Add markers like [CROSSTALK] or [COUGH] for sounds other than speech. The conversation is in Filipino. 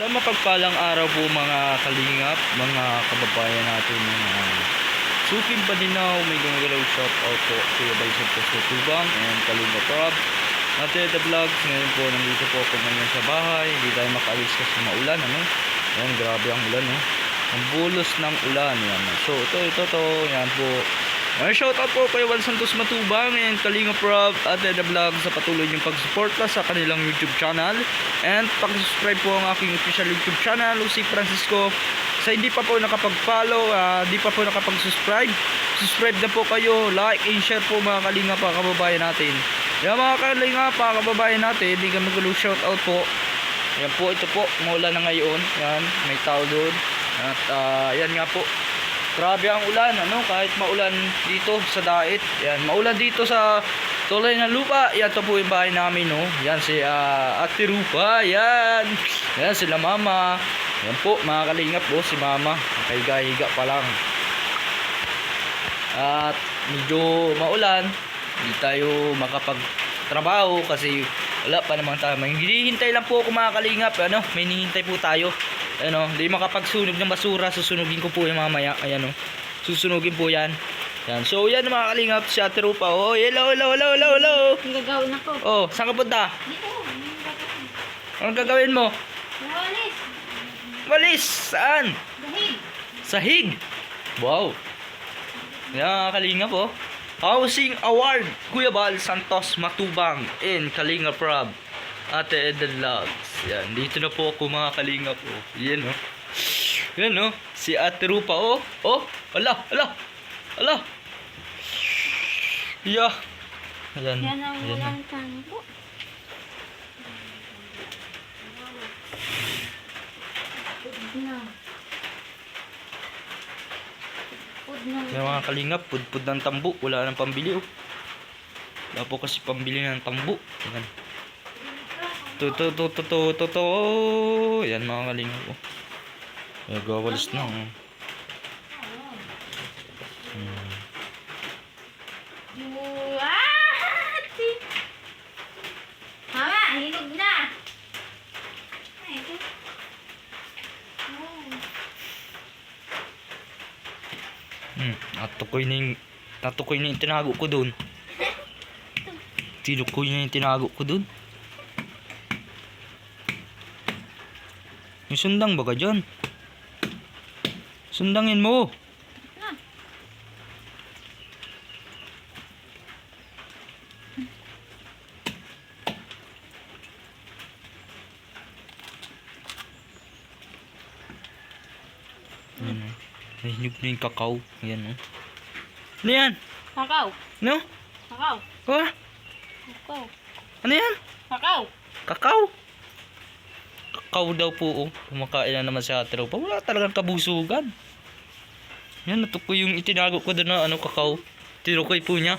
Sa mapagpalang araw po mga kalingap, mga kababayan natin, mga Supin Paninaw, may gumagalaw shout out po Kuya Balsad po sa Tubang and Kalingap Rob. Ate The Vlogs, ngayon po nandito po ako ngayon sa bahay, hindi tayo makaalis kasi maulan, ano? Ayan, grabe ang ulan, no? Ang bulos ng ulan, yan. So, ito, ito, to, yan po. Ay, shout out po kay Juan Santos Matubang and Kalinga Prab at The Vlog sa patuloy niyong pag-suporta sa kanilang YouTube channel. And pag-subscribe po ang aking official YouTube channel, Lucy Francisco. Sa hindi pa po nakapag-follow, ah, hindi pa po nakapag-subscribe, subscribe na po kayo, like and share po mga Kalinga pa kababayan natin. Yan mga Kalinga pa kababayan natin, hindi ka magulo shout out po. Yan po, ito po, maulan na ngayon. Yan, may tao doon. At ah, yan nga po, Grabe ang ulan, ano, kahit maulan dito sa Dait. Yan, maulan dito sa tulay ng lupa. Yan, to po yung bahay namin, no. Yan, si ah, Ate Rupa, yan. Yan, sila Mama. Yan po, mga kalingap po, si Mama. Nakahiga-higa pa lang. At medyo maulan. Hindi tayo makapagtrabaho kasi wala pa naman tayo. Hinihintay lang po ako mga kalingap. Ano, may hinihintay po tayo. Ano, hindi makapagsunog ng basura. Susunugin ko po yung mamaya. Ayan o. Susunugin po yan. Yan. So yan mga kalingap. Si Ate Rupa. Oh, hello, hello, hello, hello, hello. Ang gagawin ako. Oh, saan ka punta? Dito, ang gagawin. Anong gagawin mo? Nawalis. Walis! Saan? Dahil. Sahig! Wow! Yan mga kalingap oh. Housing Award Kuya Bal Santos Matubang in Kalinga Prab Ate Eden Loves Yan, dito na po ako mga kalingap oh. Yan oh. Yan oh. Si Ate Rupa oh. Oh, ala, ala. Ala. Yeah. Ayan. Yan ang Ayan. walang tango. Yung mga kalingap, pudpud ng tambo. Wala nang pambili oh. Wala po kasi pambili ng tambo. Yan. To to to to to to to. Yan mga kalingap oh. Nagawalis na oh. Hmm. Mama, hinog na! Ay, ito. Hmm. Natukoy na yung natukoy na yung tinago ko doon. [LAUGHS] Tinukoy na yung tinago ko doon. Yung sundang ba ka dyan? Sundangin mo. Na. Yan o. Nahinog na yung kakao. Yan o. Ano yan? Kakao. No? Kakao. Ha? Kakao. Ano yan? Kakao. Kakao? Kakao daw po oh. Kumakain na naman si Ate Ropa. Wala talagang kabusugan. Yan, natukoy yung itinago ko doon na ano kakao. Tinukoy po niya.